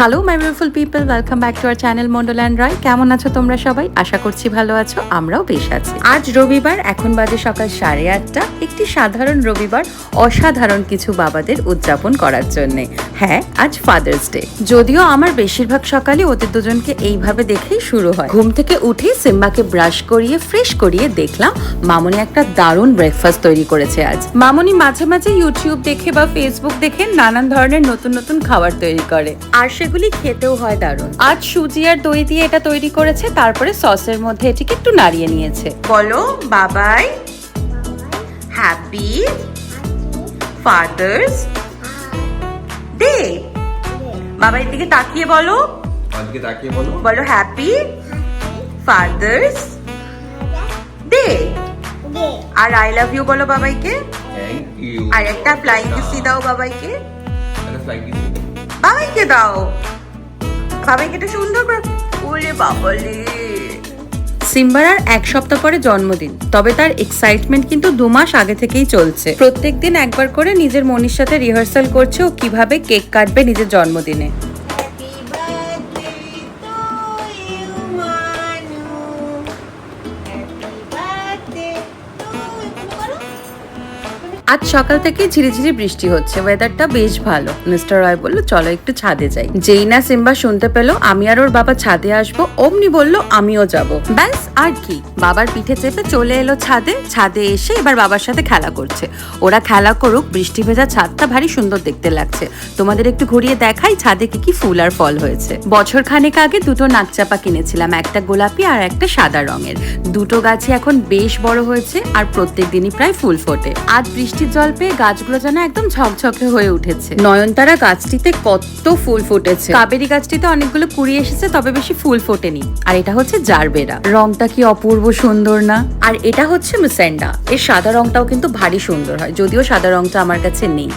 Hello my beautiful people welcome back to our channel Mondal Roy কেমন আছো তোমরা সবাই? আশা করছি ভালো আছো, আমরাও বেশ আছি। আজ রবিবার, এখন বাজে সকাল সাড়ে আটটা। একটি সাধারণ রবিবার, অসাধারণ কিছু বাবাদের উদযাপন করার জন্যে। হ্যাঁ আজ ফাদার্স ডে যদিও আমার বেশিরভাগ সকালে ওদের দুজনকে এইভাবে দেখেই শুরু হয়। ঘুম থেকে উঠে সিম্বাকে ব্রাশ করিয়ে ফ্রেশ করিয়ে দেখলাম, মামনি একটা দারুণ ব্রেকফাস্ট তৈরি করেছে আজ। মামনি মাঝে মাঝে ইউটিউব দেখে বা ফেসবুক দেখে নানান ধরনের নতুন নতুন খাবার তৈরি করে। আর সেগুলি খেতেও হয় দারুণ। আজ সুজি আর দই দিয়ে এটা তৈরি করেছে তারপরে সসের মধ্যে এটিকে একটু নাড়িয়ে নিয়েছে। বলো বাবাই হ্যাপি ফাদার্স ডে। বাবার দিকে তাকিয়ে বলো। আজকে তাকিয়ে বলো। বলো হ্যাপি ফাদার্স ডে। আর আই লাভ ইউ বলো বাবাইকে। আর একটা ফ্লাইং কিসি দাও বাবাইকে। একটা ফ্লাইং বাবাইকে দাও। বাবাইকে এটা সুন্দর করে ওরে বাবলি সিম্বার আর এক সপ্তাহ পরে জন্মদিন, তবে তার এক্সাইটমেন্ট কিন্তু দু মাস আগে থেকেই চলছে। প্রত্যেকদিন একবার করে নিজের মনির সাথে রিহার্সাল করছে ও কীভাবে কেক কাটবে নিজের জন্মদিনে। আজ সকাল থেকে ঝিরিঝিরি বৃষ্টি হচ্ছে। ওয়েদারটা বেশ ভালো। মিস্টার রয় বলল, চলো একটু ছাদে যাই। যেই না সিম্বা শুনতে পেল, আমি আর ওর বাবা ছাদে আসব। অমনি বলল, আমিও যাব। ব্যাস, আর কি। বাবার পিঠে চেপে চলে এলো ছাদে। ছাদে এসে এবার বাবার সাথে খেলা করছে। ওরা খেলা করুক, বৃষ্টি ভেজা ছাদটা ভারী সুন্দর দেখতে লাগছে। তোমাদের একটু ঘুরিয়ে দেখাই ছাদে কি কি ফুল আর ফল হয়েছে। বছর খানেক আগে দুটো নাকচাপা কিনেছিলাম, একটা গোলাপি আর একটা সাদা রঙের। দুটো গাছই এখন বেশ বড় হয়েছে আর প্রত্যেক দিনই প্রায় ফুল ফোটে। আজ বৃষ্টির জল পেয়ে গাছগুলো যেন একদম ঝকঝকে হয়ে উঠেছে। নয়নতারা গাছটিতে কত ফুল ফুটেছে। কাবেরি গাছটিতে অনেকগুলো কুড়ি এসেছে, তবে বেশি ফুল ফোটেনি। আর এটা হচ্ছে জারবেরা। রংটা কি অপূর্ব সুন্দর না? আর এটা হচ্ছে মিসেন্ডা। এর সাদা রংটাও কিন্তু ভারী সুন্দর হয়, যদিও সাদা রংটা আমার কাছে নেই।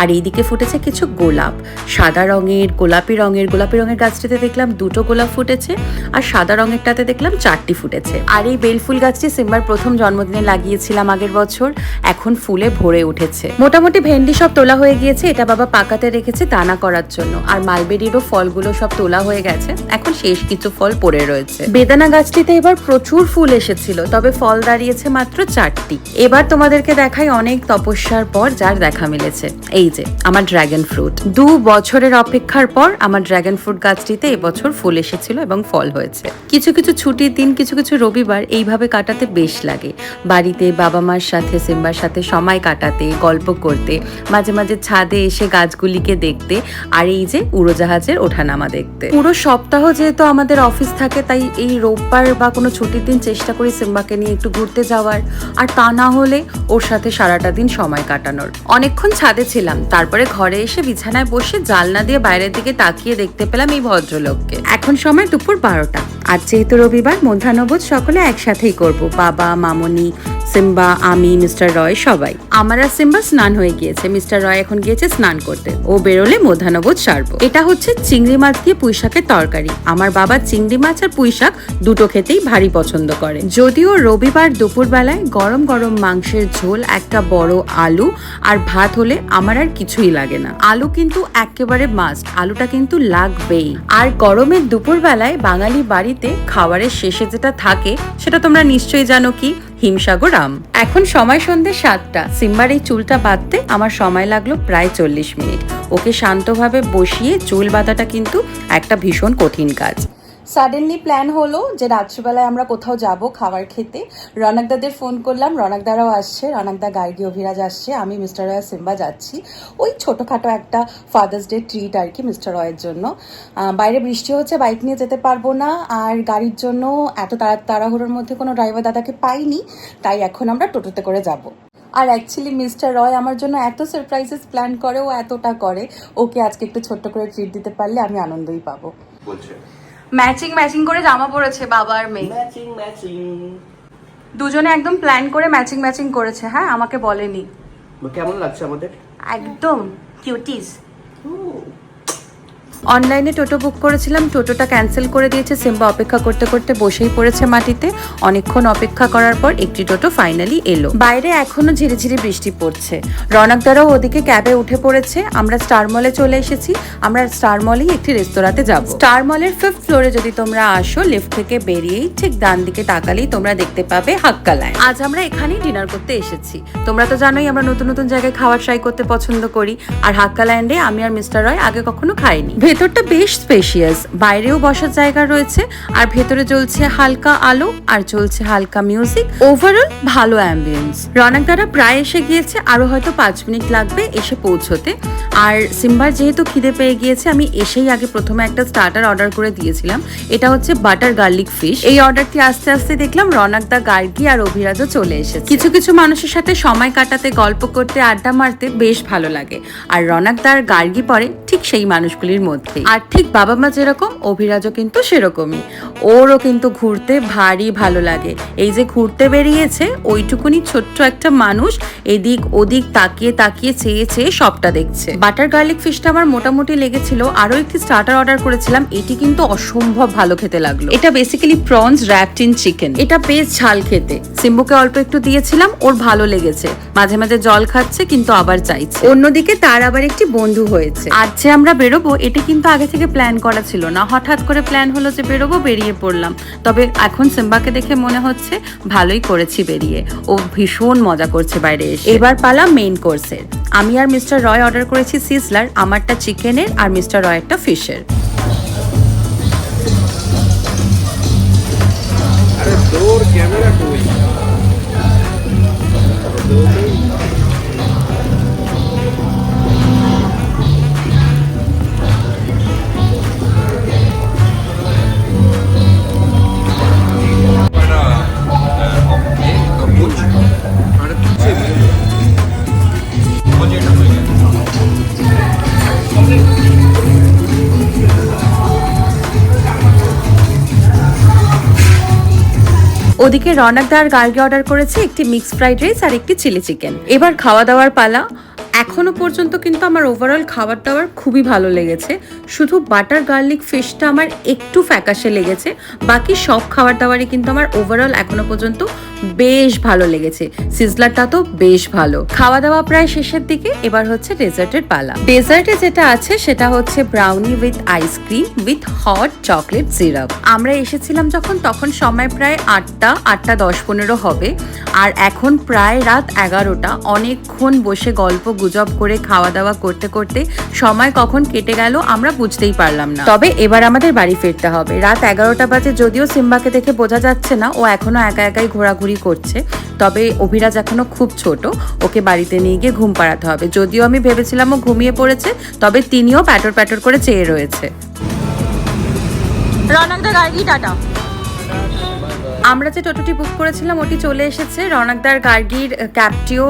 আর এইদিকে ফুটেছে কিছু গোলাপ। সাদা রঙের, গোলাপি রঙের গোলাপি রঙের গাছটিতে দেখলাম দুটো গোলাপ ফুটেছে আর সাদা রঙেরটাতে দেখলাম চারটি ফুটেছে। আর এই বেলফুল গাছটি সিম্বার প্রথম জন্মদিনে লাগিয়েছিলাম আগের বছর, এখন ফুলে ভরে উঠেছে। মোটামুটি ভেন্ডি সব তোলা হয়ে গিয়েছে, এটা বাবা পাকাতে রেখেছে দানা করার জন্য। আর মালবেরিরও ফলগুলো সব তোলা হয়ে গেছে, এখন শেষ কিছু ফল পড়ে রয়েছে। বেদানা গাছটিতে এবার প্রচুর ফুল এসেছিল, তবে ফল দাঁড়িয়েছে মাত্র চারটি। এবার তোমাদেরকে দেখাই অনেক তপস্যার পর যার দেখা মিলেছে। এই যে, আমার ড্রাগন ফ্রুট দু বছরের অপেক্ষার পর আমার ড্রাগন ফ্রুট গাছটিতে এবছর ফুল এসেছিল এবং ফল হয়েছে। কিছু কিছু ছুটির দিন, কিছু কিছু রবিবার এইভাবে কাটাতে বেশ লাগে। বাড়িতে বাবা মার সাথে, সিম্বার সাথে সময় কাটাতে, গল্প করতে, মাঝে মাঝে ছাদে এসে গাছগুলিকে দেখতে আর এই যে উড়োজাহাজের ওঠানামা দেখতে। পুরো সপ্তাহ যেহেতু আমাদের অফিস থাকে, তাই এই রোববার বা কোনো ছুটির দিন চেষ্টা করি সিম্বাকে নিয়ে একটু ঘুরতে যাওয়ার। আর তা না হলে ওর সাথে সারাটা দিন সময় কাটানোর। অনেকক্ষণ ছাদে ছিলাম। তারপরে ঘরে এসে বিছানায় বসে জালনা দিয়ে বাইরের দিকে তাকিয়ে দেখতে পেলাম এই ভদ্রলোককে। এখন সময় দুপুর বারোটা। আর যেহেতু রবিবার মধ্যাহ্নবোধ সকলে একসাথেই করব। বাবা, মামনি সিম্বা, আমি, মিস্টার রয়, সবাই। আমার আর সিম্বা স্নান হয়ে গিয়েছে। মিস্টার রয় এখন গিয়েছে স্নান করতে। ও বেরোলে মধ্যাহ্নবোধ সারবো। এটা হচ্ছে চিংড়ি মাছ দিয়ে পুঁই শাকের তরকারি। আমার বাবা চিংড়ি মাছ আর পুঁই শাক দুটো খেতেই ভারী পছন্দ করে। যদিও রবিবার দুপুরবেলায় গরম গরম মাংসের ঝোল, একটা বড় আলু আর ভাত হলে আমার আর কিছুই লাগে না। আলু কিন্তু একেবারে মাস্ট আলুটা কিন্তু লাগবেই। আর গরমের দুপুরবেলায় বাঙালি বাড়িতে খাবারের শেষে যেটা থাকে, সেটা তোমরা নিশ্চয়ই জানো কি? হিমসাগর আম। এখন সময় সন্ধে সাতটা। সিম্বার এই চুলটা বাঁধতে আমার সময় লাগল প্রায় চল্লিশ মিনিট। ওকে শান্তভাবে বসিয়ে চুল বাঁধাটা কিন্তু একটা ভীষণ কঠিন কাজ। সাডেনলি প্ল্যান হলো যে রাত্রিবেলায় আমরা কোথাও যাব খাবার খেতে। রনকদাদের ফোন করলাম রনকদারাও আসছে রনকদা গার্গী অভিরাজ আসছে, আমি মিস্টার রয় সিম্বা যাচ্ছি। ওই ছোটোখাটো একটা ফাদার্স ডে ট্রিট আর কি মিস্টার রয়ের জন্য। বাইরে বৃষ্টি হচ্ছে বাইক নিয়ে যেতে পারব না, আর গাড়ির জন্য এত তাড়া, তাড়াহুড়োর মধ্যে কোনো ড্রাইভার দাদাকে পাইনি, তাই এখন আমরা টোটোতে করে যাব। আর অ্যাকচুয়ালি মিস্টার রয় আমার জন্য এত সারপ্রাইজেস প্ল্যান করে, ও এতটা করে, ওকে আজকে একটু ছোট্ট করে ট্রিট দিতে পারলে আমি আনন্দই পাবো। বলছে। ম্যাচিং ম্যাচিং করে জামা পরেছে বাবা আর মেয়ে। ম্যাচিং ম্যাচিং দুজনে একদম প্ল্যান করে ম্যাচিং ম্যাচিং করেছে হ্যাঁ? আমাকে বলেনি। কেমন লাগছে আমাদের? একদম কিউটিস অনলাইনে টোটো বুক করেছিলাম, টোটোটা ক্যান্সেল করে দিয়েছে, সিম্বা অপেক্ষা করতে করতে বসেই পড়েছে মাটিতে। অনেকক্ষণ অপেক্ষা করার পর একটি টোটো ফাইনালি এলো। বাইরে এখনও ঝিরিঝিরি বৃষ্টি পড়ছে। রনক দ্বারাও ওদিকে ক্যাবে উঠে পড়েছে। আমরা স্টার মলে চলে এসেছি। আমরা স্টার মলেই একটি রেস্তোরাঁতে যাব। স্টার মলের ফিফথ ফ্লোরে যদি তোমরা আসো লিফট থেকে বেরিয়েই ঠিক ডান দিকে তাকালেই তোমরা দেখতে পাবে হাক্কা লাইন আজ আমরা এখানেই ডিনার করতে এসেছি। তোমরা তো জানোই আমরা নতুন নতুন জায়গায় খাবার ট্রাই করতে পছন্দ করি। আর হাক্কা ল্যান্ডে আমি আর মিস্টার রয় আগে কখনো খাইনি। ভেতরটা বেশ স্পেশিয়াস বাইরেও বসার জায়গা রয়েছে, আর ভেতরে চলছে হালকা আলো, আর চলছে হালকা মিউজিক ওভারঅল ভালো অ্যাম্বিয়েন্স রনক দ্বারা প্রায় এসে গিয়েছে, আরও হয়তো পাঁচ মিনিট লাগবে এসে পৌঁছতে। আর সিম্বার যেহেতু খিদে পেয়ে গিয়েছে, আমি এসেই আগে প্রথমে একটা স্টার্টার অর্ডার করে দিয়েছিলাম। এটা হচ্ছে বাটার গার্লিক ফিশ এই অর্ডারটি আস্তে আস্তে দেখলাম রনক দা গার্গি আর অভিরাজও চলে এসেছে। কিছু কিছু মানুষের সাথে সময় কাটাতে, গল্প করতে, আড্ডা মারতে বেশ ভালো লাগে। আর রনক দার গার্গি পরে ঠিক সেই মানুষগুলির মধ্যে। আর ঠিক বাবা মা যেরকম, অভিরাজও কিন্তু সেরকমই। ওরও কিন্তু ঘুরতে ভারী ভালো লাগে। এই যে ঘুরতে বেরিয়েছে, ওইটুকুনি ছোট্ট একটা মানুষ এদিক ওদিক তাকিয়ে তাকিয়ে চেয়ে চেয়ে সবটা দেখছে। বাটার গার্লিক ফিশটা আমার মোটামুটি লেগেছিল। আরও একটি স্টার্টার অর্ডার করেছিলাম, এটি কিন্তু অসম্ভব ভালো খেতে লাগল। এটা basically prawns wrapped in chicken এটা বেশ ঝাল খেতে। সিম্বুকে অল্প একটু দিয়েছিলাম, ওর ভালো লেগেছে। মাঝে মাঝে জল খাচ্ছে, কিন্তু আবার চাইছে। অন্যদিকে তার আবার একটি বন্ধু হয়েছে। আজ যে আমরা বেরোবো, এটি কিন্তু আগে থেকে প্ল্যান করা ছিল না। হঠাৎ করে প্ল্যান হলো যে বেরোবো বেরিয়ে পড়লাম। তবে এখন সিম্বাকে দেখে মনে হচ্ছে ভালোই করেছি বেরিয়ে। ও ভীষণ মজা করছে বাইরে এসে। এবার পালা মেইন কোর্সের আমি আর মিস্টার রয় অর্ডার করেছি সিজলার আমারটা চিকেনের আর মিস্টার রয়েরটা ফিশের। अरे ওদিকে রনক দার গার্গে অর্ডার করেছে একটি মিক্সড ফ্রাইড রাইস আর একটি চিলি চিকেন এবার খাওয়া দাওয়ার পালা। এখনও পর্যন্ত কিন্তু আমার ওভারঅল খাবার দাবার খুবই ভালো লেগেছে। শুধু বাটার গার্লিক ফিশটা আমার একটু ফ্যাকাশে লেগেছে, বাকি সব খাবার দাবারই কিন্তু আমার ওভারঅল এখনও পর্যন্ত বেশ ভালো লেগেছে। সিজলারটা তো বেশ ভালো। খাওয়া দাওয়া প্রায় শেষের দিকে, এবার হচ্ছে ডেজার্টের পালা। ডেজার্টে যেটা আছে, সেটা হচ্ছে brownie with ice cream with hot chocolate syrup আমরা এসেছিলাম যখন, তখন সময় প্রায় আটটা আটটা দশ পনেরো হবে। আর এখন প্রায় রাত এগারোটা, অনেকক্ষণ বসে গল্প গুজব করে খাওয়া দাওয়া করতে করতে সময় কখন কেটে গেল আমরা বুঝতেই পারলাম না। তবে এবার আমাদের বাড়ি ফিরতে হবে। রাত এগারোটা বাজে যদিও সিম্বাকে দেখে বোঝা যাচ্ছে না ও এখনও একা একাই ঘোরাঘুরি করছে। তবে অভিরাজ এখনও খুব ছোট ওকে বাড়িতে নিয়ে গিয়ে ঘুম পাড়াতে হবে। যদিও আমি ভেবেছিলাম ও ঘুমিয়ে পড়েছে তবে তিনিও প্যাটর প্যাটর করে চেয়ে রয়েছে। রনকদা গাড়ি টাটা। আমরা যে টোটোটি বুক করেছিলাম, ওটি চলে এসেছে। রনকদার গার্গির ক্যাবটিও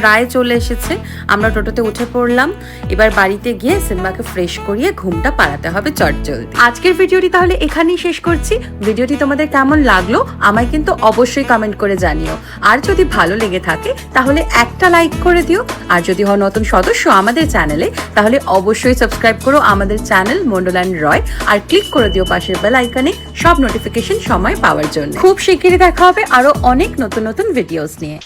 প্রায় চলে এসেছে। আমরা টোটোতে উঠে পড়লাম। এবার বাড়িতে গিয়ে সিম্বাকে ফ্রেশ করিয়ে ঘুমটা পাড়াতে হবে চটজলদি আজকের ভিডিওটি তাহলে এখানেই শেষ করছি। ভিডিওটি তোমাদের কেমন লাগল, আমায় কিন্তু অবশ্যই কমেন্ট করে জানিও। আর যদি ভালো লেগে থাকে, তাহলে একটা লাইক করে দিও। আর যদি হও নতুন সদস্য আমাদের চ্যানেলে, তাহলে অবশ্যই সাবস্ক্রাইব করো আমাদের চ্যানেল মন্ডলান রয়। আর ক্লিক করে দিও পাশের বেল আইকনে সব নোটিফিকেশন সময় পাওয়ার জন্য। খুব শিগগিরই দেখা হবে আরও অনেক নতুন নতুন ভিডিওস নিয়ে।